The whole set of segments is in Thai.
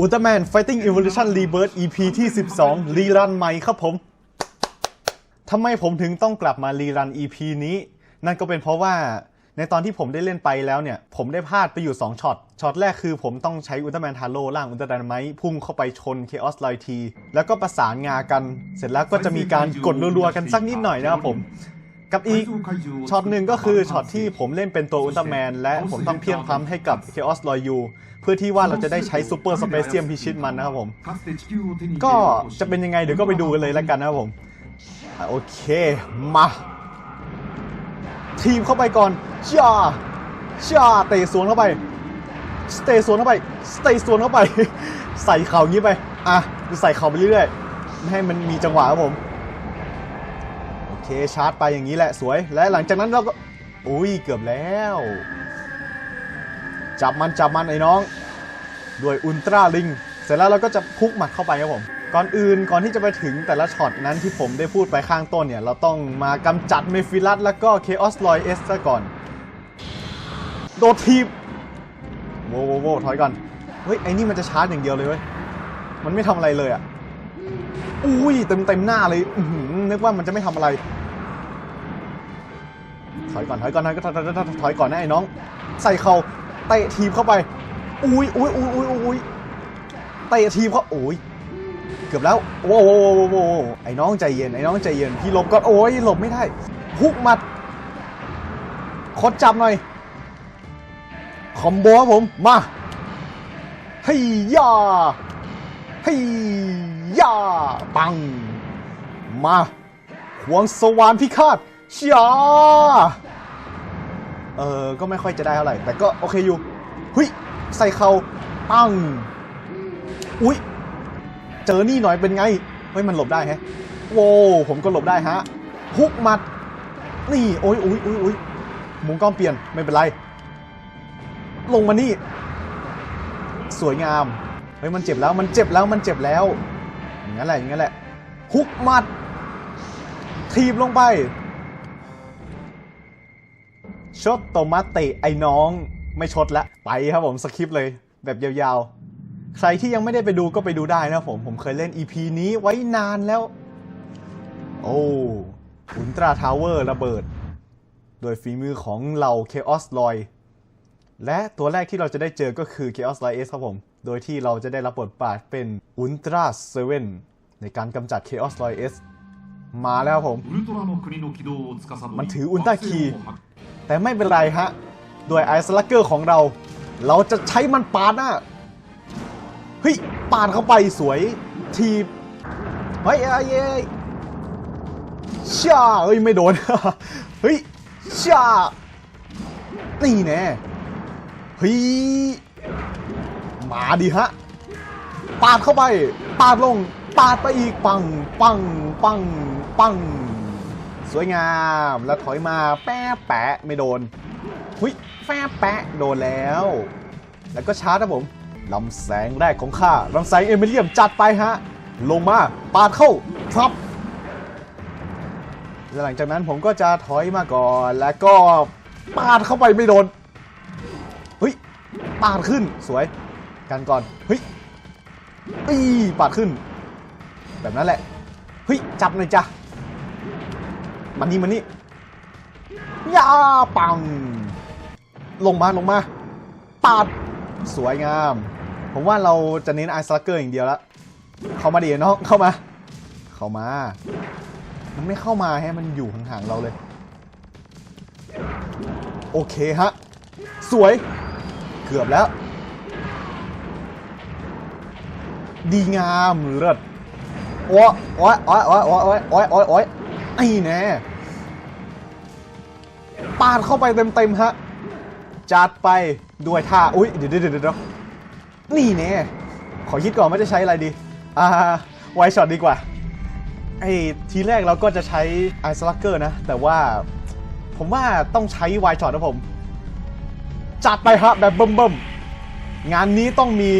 อุลตร้าแมน Fighting Evolution Rebirth EP ที่ 12 รีรันใหม่ครับผม ทำไมผมถึงต้องกลับมารีรัน EP นี้ นั่นก็เป็นเพราะว่าในตอนที่ผมได้เล่นไปแล้วเนี่ย ผมได้พลาดไปอยู่ 2ช็อต ช็อตแรกคือผมต้องใช้อุลตร้าแมนทาโร่ล่างอุลตร้าแมนไมพุ่งเข้าไปชนเคออสไลที แล้วก็ประสานงากัน เสร็จแล้วก็จะมีการกดรัวๆกันสักนิดหน่อยนะครับผม กับอีกช็อตหนึ่งก็คือช็อตที่ผมเล่นเป็นตัวอุลตร้าแมน และผมต้องเพียงพล้ำให้กับ Chaos r o y u เพื่อที่ว่าเราจะได้ใช้ซูเปอร์สเปเซียมพิชิตมันนะครับผม ก็จะเป็นยังไงเดี๋ยวก็ไปดูกันเลยแล้วกันนะครับผม โอเคมา ทีมเข้าไปก่อนจ้าจ้าเตะสวนเข้าไปสเตะสวนเข้าไปสเตะสวนเข้าไป ใส่เข่างี้ไป อะใส่เข่าไปเรื่อยๆให้มันมีจังหวะครับผม เคชาร์จไปอย่างนี้แหละสวย และหลังจากนั้นเราก็ อุ้ยเกือบแล้ว จับมันจับมันไอ้น้อง ด้วยอุลตร้าลิง เสร็จแล้วเราก็จะพุกหมัดเข้าไปครับผม ก่อนอื่นก่อนที่จะไปถึงแต่ละช็อตนั้นที่ผมได้พูดไปข้างต้นเนี่ย เราต้องมากำจัดเมฟิลัสแล้วก็เคออสลอยเอสซะก่อน โดดทีบโวโวโวถอยก่อน เฮ้ยไอ้นี่มันจะชาร์จอย่างเดียวเลยเว้ย มันไม่ทำอะไรเลยอะอุ้ยเต็มเต็มหน้าเลยนึกว่ามันจะไม่ทำอะไร ถอยก่อนถอยก่อนถอยก่อนถอยก่อนถอยก่อนนะไอ้น้อง ใส่เข่าเตะทีบเข้าไป อุ้ยอุ้ยอุ้ยอุ้ยอุ้ยเตะทีบเขาโอ้ยเกือบแล้วโว้โว้โว้โว้โว้ไอ้น้องใจเย็นไอ้น้องใจเย็นพี่หลบก่อนโอ้ยหลบไม่ได้ฮุกหมัดคดจับหน่อยคอมโบครับผมมาเฮ้ย่าเฮ้ย่าปัง มาหวงสวรรค์พิฆาต เชาเออ ก็ไม่ค่อยจะได้เท่าไหร่ แต่ก็โอเคอยู่หุยใส่เข่าปัง อุ้ย เจอนี่หน่อยเป็นไง เฮ้ย มันหลบได้แฮะ โว้ผมก็หลบได้ฮะ ฮุกหมัด นี่ โอ้ยโอ้ยโอ้ยโอ้ยมุมกล้องเปลี่ยน ไม่เป็นไร ลงมานี่ สวยงาม เฮ้ย มันเจ็บแล้ว มันเจ็บแล้ว มันเจ็บแล้ว อย่างนั้นแหละ อย่างนั้นแหละ ฮุกหมัด ทีบลงไป ชดโตมาเตะไอ้น้องไม่ชดละไปครับผมสคริปเลย แบบยาวๆ ใครที่ยังไม่ได้ไปดูก็ไปดูได้นะผม ผมเคยเล่น EP นี้ไว้นานแล้ว โอ้อุลตราทาวเวอร์ระเบิด โดยฝีมือของเหล่า Chaos l o y และตัวแรกที่เราจะได้เจอก็คือ Chaos l o y S ครับผม โดยที่เราจะได้รับบทบาทเป็นอุลตราเซเว่นในการกำจัด Chaos l o y S มาแล้วครับผม มันถืออุลตร้าคีย์ แต่ไม่เป็นไรฮะ ด้วยไอซ์ลักเกอร์ของเรา เราจะใช้มันปาดหน้า เฮ้ย ปาดเข้าไปสวย ทีบเฮ้ยเอ้ยเอ้ยช่าเอ้ย ไม่โดน เฮ้ยช่านี่แน่เฮ้ย มาดิฮะ ปาดเข้าไป ปาดลง ปาดไปอีก ปัง ปัง ปัง ปัง สวยงามแล้วถอยมาแป๊ะแปะไม่โดนหุยแป๊ะแปะโดนแล้ว แล้วก็ชาร์จนะผมลำแสงแรกของข้าลำแสงเอมิเลียมจัดไปฮะ ลงมาปาดเข้าทับหลังจากนั้นผมก็จะถอยมาก่อนแล้วก็ปาดเข้าไปไม่โดนเฮ้ยปาดขึ้นสวยกันก่อนเฮ้ยอีปาดขึ้น แบบนั้นแหละเฮ้ยจับหน่อยจ้ะ มันนี่มันนี่ย่าปัง ลงมาลงมาปาดสวยงาม ผมว่าเราจะเน้นไอซ์ลักเกอร์อย่างเดียวละเข้ามาดีน้องเข้ามา เข้ามา มันไม่เข้ามาให้มันอยู่ห่างๆเราเลย โอเคฮะ สวย เกือบแล้ว ดีงามเลิศโอ้ยโอ้ยโอ้ยโอ้ยโอ้ยโอ้ยโอ้ยไอ้แน่ ปาดเข้าไปเต็มๆฮะ จัดไปด้วยท่า อุ้ยเดี๋ยวเดี๋ยวเดี๋ยวเดี๋ยวนี่แน่ขอคิดก่อนว่าจะใช้อะไรดี อ่า ไวช็อตดีกว่า ไอ้ทีแรกเราก็จะใช้ไอซ์ลักเกอร์นะ แต่ว่าผมว่าต้องใช้ไวช็อตนะผม จัดไปฮะแบบเบิ่มๆ งานนี้ต้องมี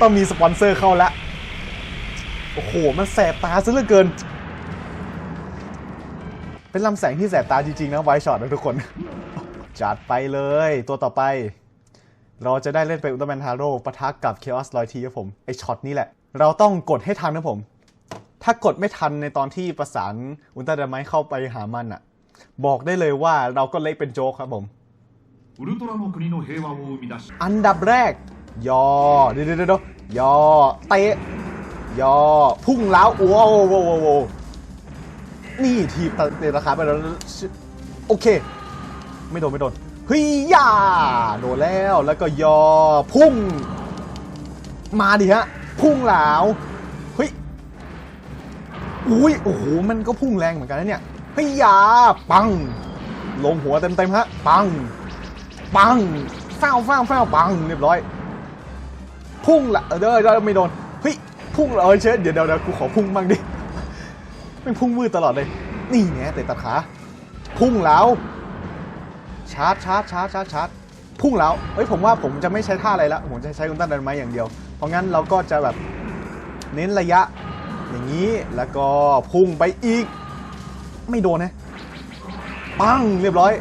ต้องมีสปอนเซอร์เข้าแล้ว โอ้โห มันแสบตาซะเหลือเกิน เป็นลำแสงที่แสบตาจริงๆนะไวช็อตนะทุกคน จัดไปเลย ตัวต่อไป เราจะได้เล่นเป็นอุลตร้าแมนฮาร์โร่ปะทะกับเคออสลอยทีครับผม ไอช็อตนี้แหละ เราต้องกดให้ทันนะผม ถ้ากดไม่ทันในตอนที่ประสานอุลตร้าแมนเข้าไปหามันอะบอกได้เลยว่าเราก็เล่นเป็นโจ๊กครับผม อันดับแรก ยอเดี๋ยวเดยเดี๋ยอเตะยอพุ่งแล้วโอ้โห นี่ทีบเตะราคาไปแล้วโอเค ไม่โดน ไม่โดนเฮ้ยย่าโดนแล้วแล้วก็ยอพุ่ง มาดิฮะ พุ่งแล้วเฮ้ยอุ้ยโอ้โหมันก็พุ่งแรงเหมือนกันนะเนี่ยเฮ้ยยาปัง ลงหัวเต็มๆฮะ ปัง ปังฟ้าวฟ้าวฟ้าวปังเรียบร้อย พุ่งละเออเด้อเด้อไม่โดนเฮ้ยพุ่งละเออเชดเดี๋ยวเดี๋ยวเดี๋ยวกูขอพุ่งบ้างดิ ม่พุ่งมืดตลอดเลย นี่ไงเตะตัดขา พุ่งแล้วชาร์จชาร์จชาร์จชาร์จชาร์จพุ่งแล้วเอ้ยผมว่าผมจะไม่ใช้ท่าอะไรละผมจะใช้อุลตร้าดันไม้อย่างเดียว เพราะงั้นเราก็จะแบบเน้นระยะ อย่างนี้แล้วก็พุ่งไปอีก ไม่โดนนะปังเรียบร้อย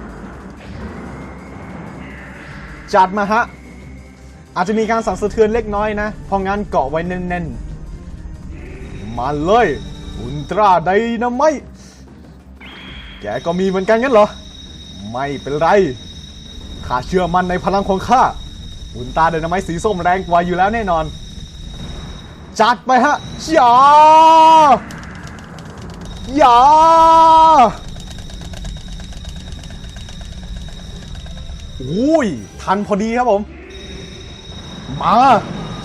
จัดมาฮะ อาจจะมีการสั่นสะเทือนเล็กน้อยนะ เพราะงั้นเกาะไว้แน่นๆ มาเลย อุลตร้าไดนาไมต์แกก็มีเหมือนกันงั้นเหรอ ไม่เป็นไร ข้าเชื่อมั่นในพลังของข้า อุลตร้าไดนาไมต์สีส้มแรงกว่าอยู่แล้วแน่นอน จัดไปฮะอย่าอย่าอุ้ย ทันพอดีครับผม มา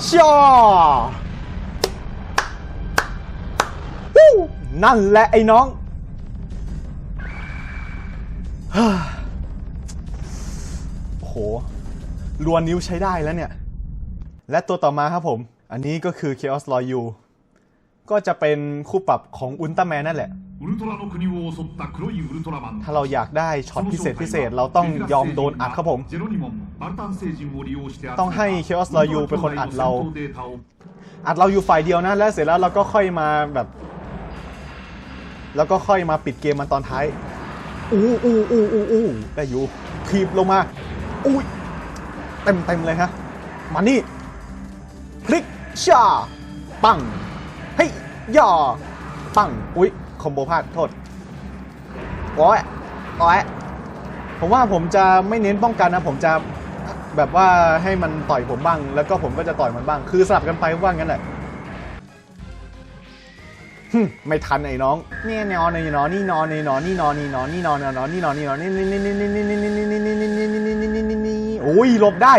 ช่า นั่นแหละไอ้น้อง โอ้โหรัวนิ้วใช้ได้แล้วเนี่ย และตัวต่อมาครับผม อันนี้ก็คือ Chaos l o y u ก็จะเป็นคู่ปรับของอุลตร้าแมนนั่นแหละ ถ้าเราอยากได้ช็อตพิเศษพิเศษเราต้องยอมโดนอัดครับผม ต้องให้ Chaos l o y u เป็นคนอัดเรา อัดเราอยู่ฝ่ายเดียวนะ และเสร็จแล้วเราก็ค่อยมาแบบ แล้วก็ค่อยมาปิดเกมมันตอนท้าย อู้อู้อู้อู้อู้ได้อยู่ทีบลงมา อุ้ยเต็มเต็มเลยฮะมานี่พลิกชาปังเฮ้ยย่อปังอุ้ยคอมโบพลาดโทษโอ้ยโอ้ยผมว่าผมจะไม่เน้นป้องกันนะ ผมจะแบบว่าให้มันต่อยผมบ้าง แล้วก็ผมก็จะต่อยมันบ้าง คือสลับกันไปว่างั้นแหละ ไม่ทันไอ้น้องเนี่ยนอนไอ้นอนนี่นอนไอ้นอนนี่นอนนี่นอนนี่นอนนอนนี่นอนนี่นอนนี่นี่นี่นี่นี่นี่นี่นี่นี่นี่นี่นี่นี่นี่นี่โอ้ยหลบได้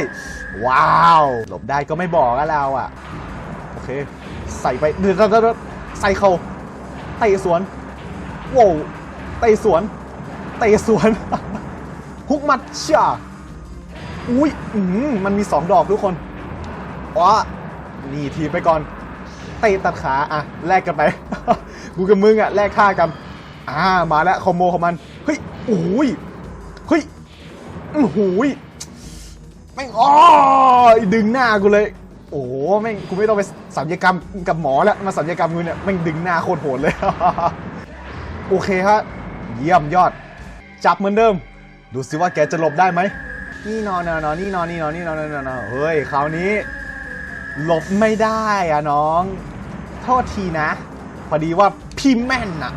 ว้าวหลบได้ก็ไม่บอกอะเราอะโอเค ใส่ไปเดือดเดือดใส่เขาเตะสวนโว้วเตะสวนเตะสวนฮุกมัดชาอุ้ยอืมมันมีสองดอกทุกคนอ๋อนี่ทีไปก่อน เตะตัดขาอะแลกกันไป กูกับมึงอะแลกค่ากันอ่ามาแล้วคอมโบของมันเฮ้ยโอ้ยเฮ้ยอื้อหูยแม่งอ๋อดึงหน้ากูเลย โอ้โหแม่งกูไม่ต้องไปสัญญกรรมกับหมอแล้วมาสัญญกรรมกูเนี่ยแม่งดึงหน้าโคตรโหดเลยโอเคฮะเยี่ยมยอด จับเหมือนเดิม ดูสิว่าแกจะหลบได้ไหมนี่นอนนอนนี่นอนนี่นอนนี่นอนนอนนอนเฮ้ยคราวนี้หลบไม่ได้อะน้อง โทษทีนะ พอดีว่าพี่แม่นอะ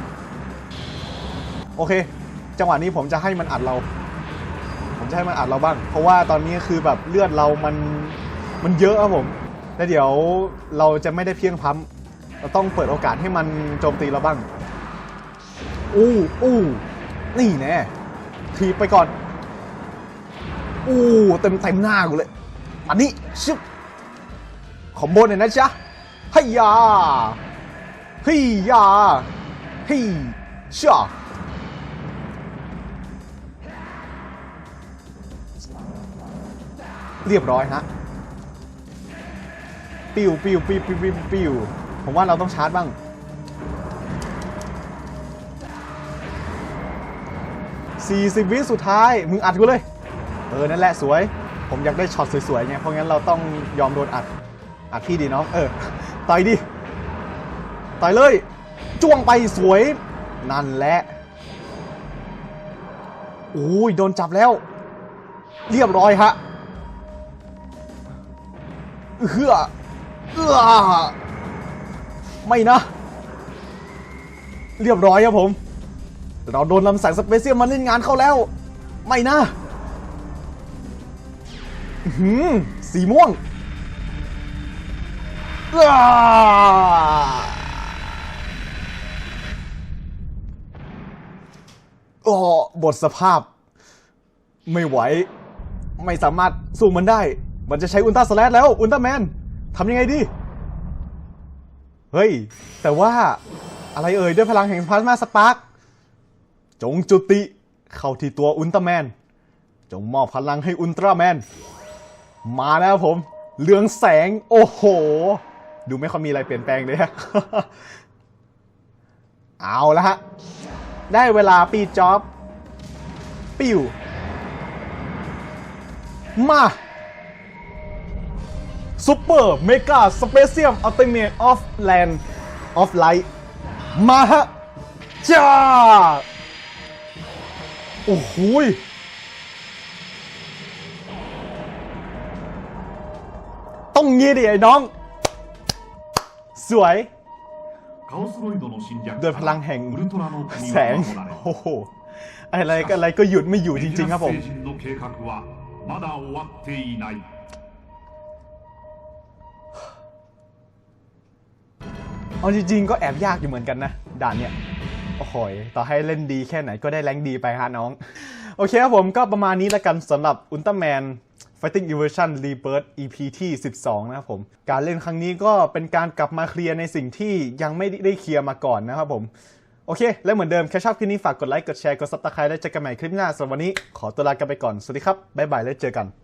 โอเค จังหวะนี้ผมจะให้มันอัดเรา ผมจะให้มันอัดเราบ้าง เพราะว่าตอนนี้คือแบบเลือดเรามันมันเยอะครับผม แล้วเดี๋ยวเราจะไม่ได้เพียงพล้ำเราต้องเปิดโอกาสให้มันโจมตีเราบ้าง อู้อู้นี่แน่ทีไปก่อน อู้เต็มเต็มหน้ากูเลย อันนี้ชึบขอมโบนหน่อยนะจ๊ะ ฮียาเฮียาเฮีชาเรียบร้อยฮะปิวปิวปิวปิวปิวปิวผมว่าเราต้องชาร์จบ้าง 40 วิสุดท้าย มึงอัดกูเลย เออ นั่นแหละสวย ผมอยากได้ช็อตสวยๆไงเพราะงั้นเราต้องยอมโดนอัด อัดพี่ดีน้องเออ ต่อยดิ ต่อยเลย จ้วงไปสวย นั่นแหละโอ้ยโดนจับแล้ว เรียบร้อยฮะเฮือเอื้อไม่นะ เรียบร้อยครับผม เราโดนลำแสงสเปเชียลมาเล่นงานเข้าแล้ว ไม่นะ หือสีม่วง โอ้บทสภาพ ไม่ไหว ไม่สามารถสู้มันได้ มันจะใช้อุลตร้าสแลชแล้วอุลตร้าแมนทำยังไงดี เฮ้ย แต่ว่าอะไรเอ่ย ด้วยพลังแห่งพลาสมาสปาร์กจงจุติ เข้าที่ตัวอุลตร้าแมน จงมอบพลังให้อุลตร้าแมน มาแล้วผมเรืองแสง โอ้โห ดูไม่ค่อยมีอะไรเปลี่ยนแปลงเลยฮะเอาละฮะ ได้เวลาปีจ็อบ ปิวมาซูเปอร์เมกาสเปเชียมอัลติเมทออฟแลนด์ออฟไลท์มาฮะจ้า โอ้โหยต้องงี้ดิไอ้น้อง สวย โดยพลังแห่งแสง โอ้โห อะไรก็อะไรก็หยุดไม่อยู่จริง ๆ ครับผม เอาจริง ๆ ก็แอบยากอยู่เหมือนกันนะ ด่านเนี้ยโอ้ยต่อให้เล่นดีแค่ไหนก็ได้แรงดีไปฮะน้อง โอเคครับผมก็ประมาณนี้ละกันสำหรับอุลตร้าแมน Fighting Evolution Rebirth EP ที่ 12 นะครับผม การเล่นครั้งนี้ก็เป็นการกลับมาเคลียร์ในสิ่งที่ยังไม่ได้เคลียร์มาก่อนนะครับผม โอเค และเหมือนเดิมแค่ชอบคลิปนี้ฝากกดไลค์ กดแชร์ กดซับสไครต์และเจอกันใหม่คลิปหน้าสำหรับวันนี้ขอตัวลากันไปก่อน สวัสดีครับ บ๊ายบาย แล้วเจอกัน